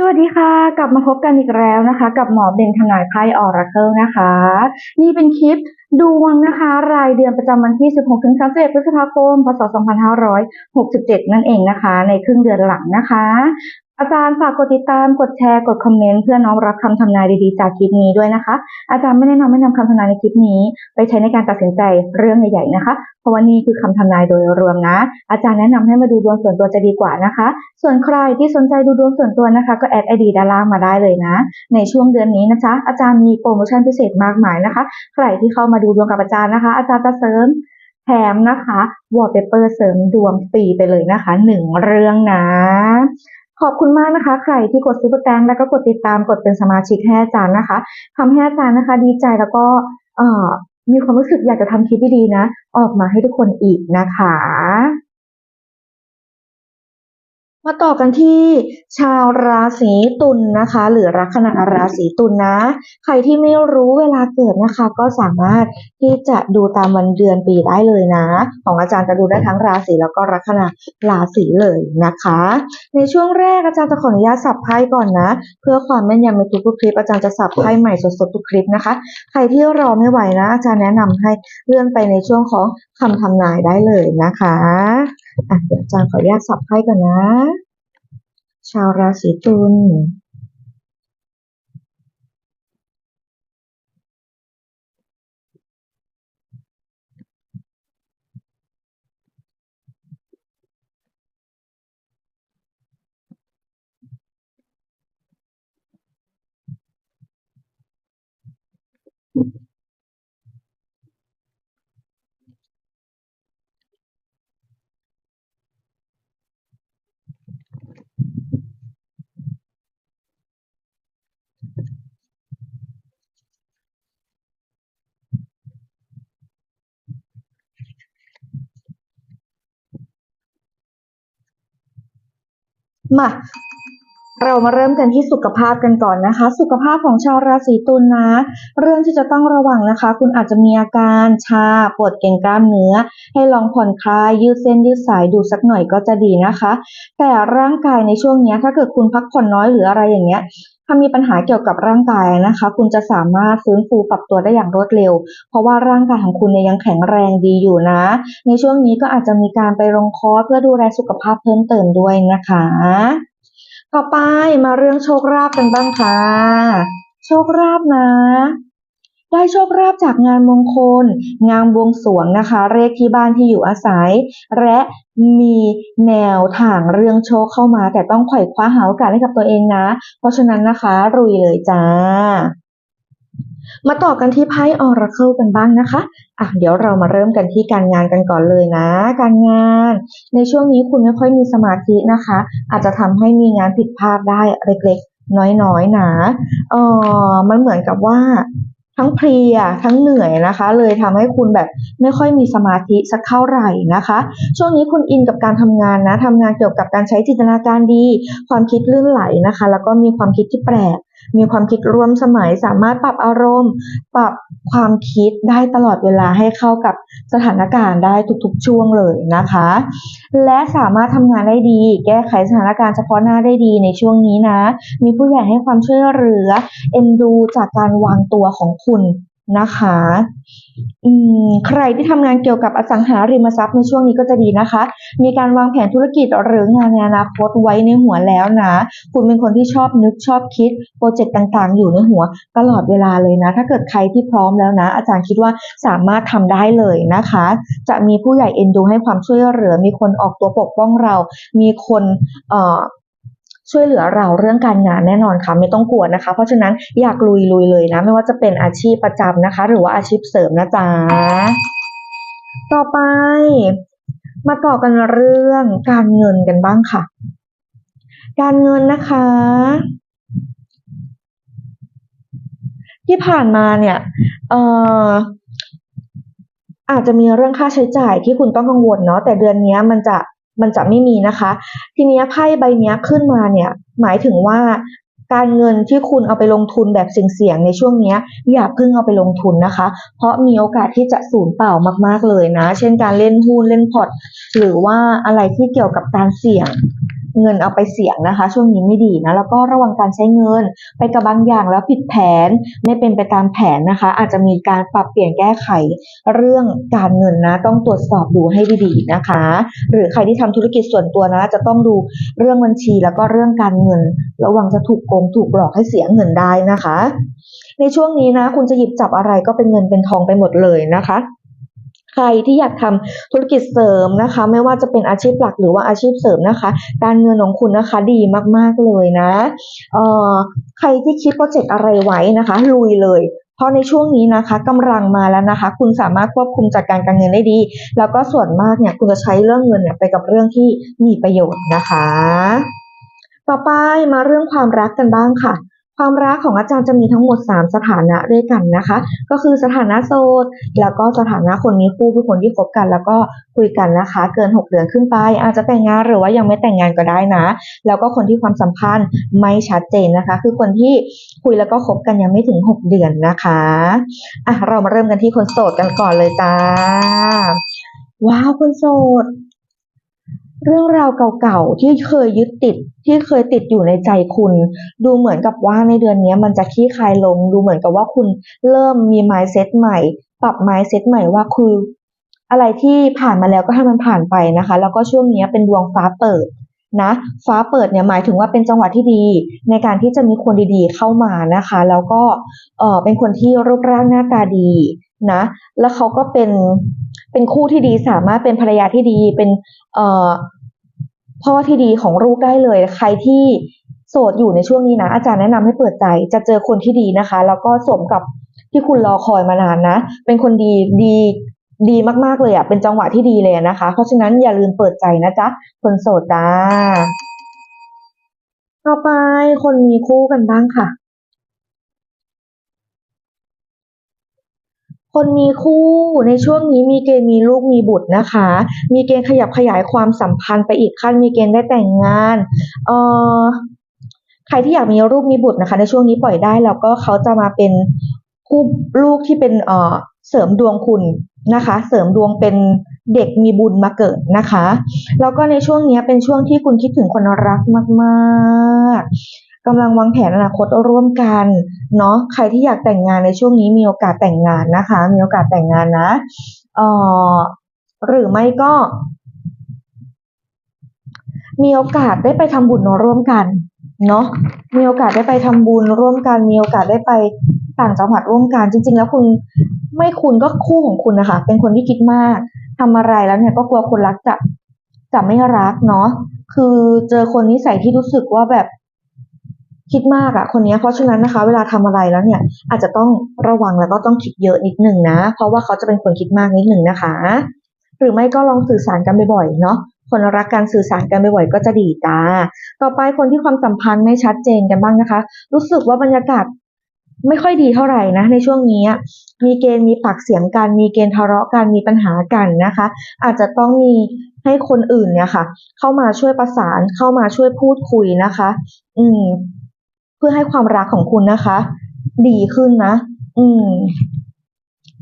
สวัสดีค่ะ กลับมาพบกันอีกแล้วนะคะ กับหมอเบนทนายไพ่ออราเคิลนะคะ นี่เป็นคลิปดวงนะคะ รายเดือนประจำวันที่ 16ถึง31พฤษภาคม พศ 2567 นั่นเองนะคะ ในครึ่งเดือนหลังนะคะ อาจารย์ฝากกดติดตามกดแชร์กดคอมเมนต์เพื่อน้อมรับคำทำนายดีๆจากคลิปนี้ด้วยนะคะ อาจารย์ไม่แนะนำให้นำคำทำนายในคลิปนี้ ไปใช้ในการตัดสินใจเรื่องใหญ่ๆนะคะ เพราะว่านี่คือคำทำนายโดยรวมนะ อาจารย์แนะนำให้มาดูดวงส่วนตัวจะดีกว่านะคะ ส่วนใครที่สนใจดูดวงส่วนตัวนะคะ ก็แอดไอดีด้านล่างมาได้เลยนะ ในช่วงเดือนนี้นะจ๊ะอาจารย์มีโปรโมชั่นพิเศษมากมายนะคะ ใครที่เข้ามาดูดวงกับอาจารย์นะคะ อาจารย์จะเสริมแถมนะคะวอลเปเปอร์เสริมดวงฟรีไปเลยนะคะหนึ่งเรื่องนะ ขอบคุณมากนะคะ ใครที่กดซุปเปอร์แตงแล้วก็กดติดตามกดเป็นสมาชิกให้อาจารย์นะคะทำให้อาจารย์นะคะ ดีใจแล้วก็มีความรู้สึกอยากจะทำคลิปดีๆนะ ออกมาให้ทุกคนอีกนะคะ มาต่อกันที่ชาวราศีตุลนะคะ หรือลัคนาราศีตุลนะ ใครที่ไม่รู้เวลาเกิดนะคะ ก็สามารถที่จะดูตามวันเดือนปีได้เลยนะ ของอาจารย์จะดูได้ทั้งราศีแล้วก็ลัคนาราศีเลยนะคะ ในช่วงแรกอาจารย์จะขออนุญาตสับไพ่ก่อนนะ เพื่อความแม่นยำในทุกๆคลิปอาจารย์จะสับไพ่ใหม่สดๆทุกคลิปนะคะ ใครที่รอไม่ไหวนะ อาจารย์แนะนำให้เลื่อนไปในช่วงของ คำทำนายได้เลยนะคะอะเดี๋ยวอาจารย์ขออนุญาตสับไพ่ก่อนนะ ชาวราศีตุล มา เรามาเริ่มกันที่สุขภาพกันก่อนนะคะ สุขภาพของชาวราศีตุลนะเรื่องที่จะต้องระวังนะคะ คุณอาจจะมีอาการชาปวดเกร็งกล้ามเนื้อ ให้ลองผ่อนคลายยืดเส้นยืดสายดูสักหน่อยก็จะดีนะคะ แต่ร่างกายในช่วงนี้ถ้าเกิดคุณพักผ่อนน้อยหรืออะไรอย่างเงี้ยถ้ามีปัญหาเกี่ยวกับร่างกายนะคะ คุณจะสามารถฟื้นฟูปรับตัวได้อย่างรวดเร็ว เพราะว่าร่างกายของคุณเนี่ยยังแข็งแรงดีอยู่นะ ในช่วงนี้ก็อาจจะมีการไปลงคอร์สเพื่อดูแลสุขภาพเพิ่มเติมด้วยนะคะ ต่อไปมาเรื่องโชคลาภกันบ้างค่ะ โชคลาภนะ ได้โชคลาภจากงานมงคล งานบวงสรวงนะคะเลขที่บ้านที่อยู่อาศัย และมีแนวทางเรื่องโชคเข้ามา แต่ต้องไขว่คว้าหาโอกาสให้กับตัวเองนะ เพราะฉะนั้นนะคะ รุยเลยจ้า มาต่อกันที่ไพ่ออราเคิลกันบ้างนะคะ อะเดี๋ยวเรามาเริ่มกันที่การงานกันก่อนเลยนะ การงาน ในช่วงนี้คุณไม่ค่อยมีสมาธินะคะ อาจจะทำให้มีงานผิดพลาดได้เล็กๆ น้อยๆนะเออมันเหมือนกับว่าทั้งเพลียทั้งเหนื่อยนะคะ เลยทำให้คุณแบบไม่ค่อยมีสมาธิสักเท่าไหร่นะคะ ช่วงนี้คุณอินกับการทำงานนะทำงานเกี่ยวกับการใช้จินตนาการดี ความคิดลื่นไหลนะคะ แล้วก็มีความคิดที่แปลก มีความคิดร่วมสมัยสามารถปรับอารมณ์ ปรับความคิดได้ตลอดเวลาให้เข้ากับสถานการณ์ได้ทุกๆช่วงเลยนะคะ และสามารถทำงานได้ดี แก้ไขสถานการณ์เฉพาะหน้าได้ดีในช่วงนี้นะ มีผู้ใหญ่ให้ความช่วยเหลือเอ็นดูจากการวางตัวของคุณ นะคะ อืม ใครที่ทำงานเกี่ยวกับอสังหาริมทรัพย์ในช่วงนี้ก็จะดีนะคะ มีการวางแผนธุรกิจหรืองานในอนาคตไว้ในหัวแล้วนะ คุณเป็นคนที่ชอบนึกชอบคิดโปรเจกต์ต่างๆ อยู่ในหัวตลอดเวลาเลยนะ ถ้าเกิดใครที่พร้อมแล้วนะ อาจารย์คิดว่าสามารถทำได้เลยนะคะ จะมีผู้ใหญ่เอ็นดูให้ความช่วยเหลือ มีคนออกตัวปกป้องเรา มีคน เอ่อ ช่วยเหลือเราเรื่องการงานแน่นอนค่ะไม่ต้องกลัวนะคะ เพราะฉะนั้นอยากลุยลุยเลยนะ ไม่ว่าจะเป็นอาชีพประจำนะคะ หรือว่าอาชีพเสริมนะจ๊ะต่อไป มาต่อกันเรื่องการเงินกันบ้างค่ะ การเงินนะคะ ที่ผ่านมาเนี่ย เอ่ออาจจะมีเรื่องค่าใช้จ่ายที่คุณต้องกังวลเนาะแต่เดือนนี้มันจะ มันจะไม่มีนะคะ ทีนี้ไพ่ใบนี้ขึ้นมาเนี่ยหมายถึงว่าการเงินที่คุณเอาไปลงทุนแบบเสี่ยงๆในช่วงนี้อย่าเพิ่งเอาไปลงทุนนะคะ เพราะมีโอกาสที่จะสูญเปล่ามากๆเลยนะ เช่นการเล่นหุ้นเล่นพอร์ตหรือว่าอะไรที่เกี่ยวกับการเสี่ยง เงินเอาไปเสี่ยงนะคะ ช่วงนี้ไม่ดีนะแล้วก็ระวังการใช้เงินไปกับบางอย่างแล้วผิดแผนไม่เป็นไปตามแผนนะคะ อาจจะมีการปรับเปลี่ยนแก้ไขเรื่องการเงินนะ ต้องตรวจสอบดูให้ดีๆนะคะ หรือใครที่ทำธุรกิจส่วนตัวนะ จะต้องดูเรื่องบัญชีแล้วก็เรื่องการเงิน ระวังจะถูกโกงถูกหลอกให้เสียเงินได้นะคะ ในช่วงนี้นะ คุณจะหยิบจับอะไรก็เป็นเงินเป็นทองไปหมดเลยนะคะ ใครที่อยากทำธุรกิจเสริมนะคะ ไม่ว่าจะเป็นอาชีพหลักหรือว่าอาชีพเสริมนะคะ การเงินของคุณนะคะดีมากๆเลยนะเอ่อใครที่คิดโปรเจกต์อะไรไว้นะคะ ลุยเลยเพราะในช่วงนี้นะคะกำลังมาแล้วนะคะ คุณสามารถควบคุมจัดการการเงินได้ดี แล้วก็ส่วนมากเนี่ยคุณจะใช้เรื่องเงินเนี่ยไปกับเรื่องที่มีประโยชน์นะคะ ต่อไปมาเรื่องความรักกันบ้างค่ะ ความรักของอาจารย์จะมีทั้งหมด 3 สถานะด้วยกันนะคะ ก็คือสถานะโสดแล้วก็สถานะคนมีคู่คือคนที่คบกัน แล้วก็คุยกันนะคะ เกิน 6 เดือนขึ้นไป อาจจะแต่งงานหรือว่ายังไม่แต่งงานก็ได้นะ แล้วก็คนที่ความสัมพันธ์ไม่ชัดเจนนะคะ คือคนที่คุยแล้วก็คบกันยังไม่ถึง 6 เดือนนะคะอะเรามาเริ่มกันที่คนโสดกันก่อนเลยจ้าว้าวคนโสด เรื่องราวเก่าๆที่เคยยึดติดที่เคยติดอยู่ในใจคุณ ดูเหมือนกับว่าในเดือนนี้มันจะคลี่คลายลง ดูเหมือนกับว่าคุณเริ่มมี mindset ใหม่ ปรับ mindset ใหม่ว่าคืออะไรที่ผ่านมาแล้วก็ให้มันผ่านไปนะคะ แล้วก็ช่วงนี้เป็นดวงฟ้าเปิดนะฟ้าเปิดเนี่ยหมายถึงว่าเป็นจังหวะที่ดี ในการที่จะมีคนดีๆเข้ามานะคะ แล้วก็เออเป็นคนที่รูปร่างหน้าตาดีนะ แล้วเขาก็เป็นเป็นคู่ที่ดีสามารถเป็นภรรยาที่ดีเป็นเอ่อ พ่อที่ดีของลูกได้เลย ใครที่โสดอยู่ในช่วงนี้นะ อาจารย์แนะนำให้เปิดใจ จะเจอคนที่ดีนะคะ แล้วก็สมกับที่คุณรอคอยมานานนะ เป็นคนดีดีดีมากๆเลยอะ เป็นจังหวะที่ดีเลยนะคะ เพราะฉะนั้นอย่าลืมเปิดใจนะจ๊ะ คนโสดจ้า ต่อไปคนมีคู่กันบ้างค่ะ คนมีคู่ในช่วงนี้มีเกณฑ์มีลูกมีบุตรนะคะ มีเกณฑ์ขยับขยายความสัมพันธ์ไปอีกขั้นมีเกณฑ์ได้แต่งงานเอ่อใครที่อยากมีลูกมีบุตรนะคะ ในช่วงนี้ปล่อยได้แล้วก็เขาจะมาเป็นคู่ลูกที่เป็นเอ่อเสริมดวงคุณนะคะ เสริมดวงเป็นเด็กมีบุญมาเกิดนะคะ แล้วก็ในช่วงนี้เป็นช่วงที่คุณคิดถึงคนรักมาก ๆ กำลังวางแผนอนาคตร่วมกันเนาะใครที่อยากแต่งงานในช่วงนี้มีโอกาสแต่งงานนะคะ มีโอกาสแต่งงานนะเอ่อหรือไม่ก็ มีโอกาสได้ไปทำบุญร่วมกันเนาะมีโอกาสได้ไปทำบุญร่วมกัน มีโอกาสได้ไปต่างจังหวัดร่วมกัน จริง ๆ แล้วคุณไม่คุณก็คู่ของคุณนะคะ เป็นคนที่คิดมากทำอะไรแล้วเนี่ยก็กลัวคนรักจะจะไม่รักเนาะคือเจอคนนิสัยที่รู้สึกว่าแบบ คิดมากอะคนนี้เพราะฉะนั้นนะคะ เวลาทำอะไรแล้วเนี่ย อาจจะต้องระวังแล้วก็ต้องคิดเยอะนิดหนึ่งนะ เพราะว่าเขาจะเป็นคนคิดมากนิดหนึ่งนะคะ หรือไม่ก็ลองสื่อสารกันบ่อยๆเนาะคนรักการสื่อสารกันบ่อยๆก็จะดีจ้าต่อไปคนที่ความสัมพันธ์ไม่ชัดเจนกันบ้างนะคะ รู้สึกว่าบรรยากาศไม่ค่อยดีเท่าไหร่นะในช่วงนี้มีเกณฑ์มีปากเสียงกัน มีเกณฑ์ทะเลาะกันมีปัญหากันนะคะ อาจจะต้องมีให้คนอื่นเนี่ยค่ะ เข้ามาช่วยประสานเข้ามาช่วยพูดคุยนะคะ อืม เพื่อให้ความรักของคุณนะคะ ดีขึ้นนะ อืม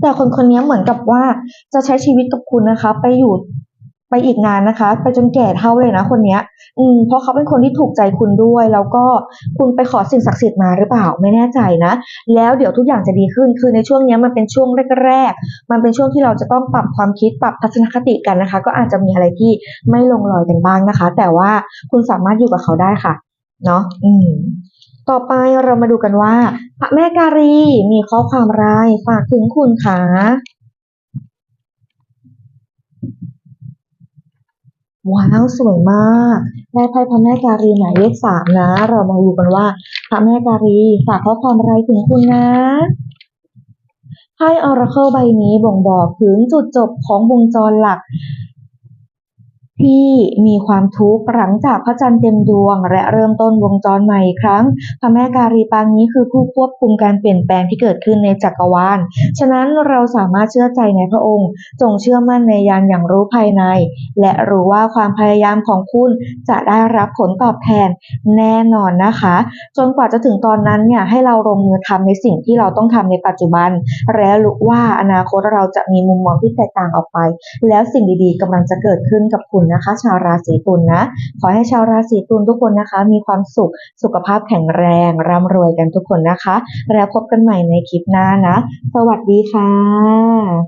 แต่คนคนนี้เหมือนกับว่าจะใช้ชีวิตกับคุณนะคะ ไปอยู่ไปอีกนานนะคะ ไปจนแก่เท่าเลยนะคนเนี้ย อืม เพราะเขาเป็นคนที่ถูกใจคุณด้วย แล้วก็คุณไปขอสิ่งศักดิ์สิทธิ์มาหรือเปล่าไม่แน่ใจนะ แล้วเดี๋ยวทุกอย่างจะดีขึ้น คือในช่วงนี้มันเป็นช่วงแรกๆ มันเป็นช่วงที่เราจะต้องปรับความคิดปรับทัศนคติกันนะคะ ก็อาจจะมีอะไรที่ไม่ลงรอยกันบ้างนะคะ แต่ว่าคุณสามารถอยู่กับเขาได้ค่ะ เนาะ อืม ต่อไปเรามาดูกันว่า พระแม่การีมีข้อความอะไรฝากถึงคุณคะว้าวสวยมากได้ไพ่พระแม่การีหมายเลขสามนะ เรามาดูกันว่า พระแม่การีฝากข้อความอะไรถึงคุณนะไพ่ออราเคิลใบนี้บ่งบอกถึงจุดจบของวงจรหลัก ที่มีความทุกข์หลังจากพระจันทร์เต็มดวง และเริ่มต้นวงจรใหม่อีกครั้งพระแม่การีปางนี้คือผู้ควบคุมการเปลี่ยนแปลงที่เกิดขึ้นในจักรวาล ฉะนั้นเราสามารถเชื่อใจในพระองค์ จงเชื่อมั่นในยานอย่างรู้ภายใน และรู้ว่าความพยายามของคุณจะได้รับผลตอบแทนแน่นอนนะคะ จนกว่าจะถึงตอนนั้นเนี่ยให้เราลงมือทำในสิ่งที่เราต้องทำในปัจจุบัน และรู้ว่าอนาคตเราจะมีมุมมองที่แตกต่างออกไป แล้วสิ่งดีๆกำลังจะเกิดขึ้นกับคุณนะคะ ชาวราศีตุลนะขอให้ชาวราศีตุลทุกคนนะคะ มีความสุขสุขภาพแข็งแรงร่ำรวยกันทุกคนนะคะ แล้วพบกันใหม่ในคลิปหน้านะ สวัสดีค่ะ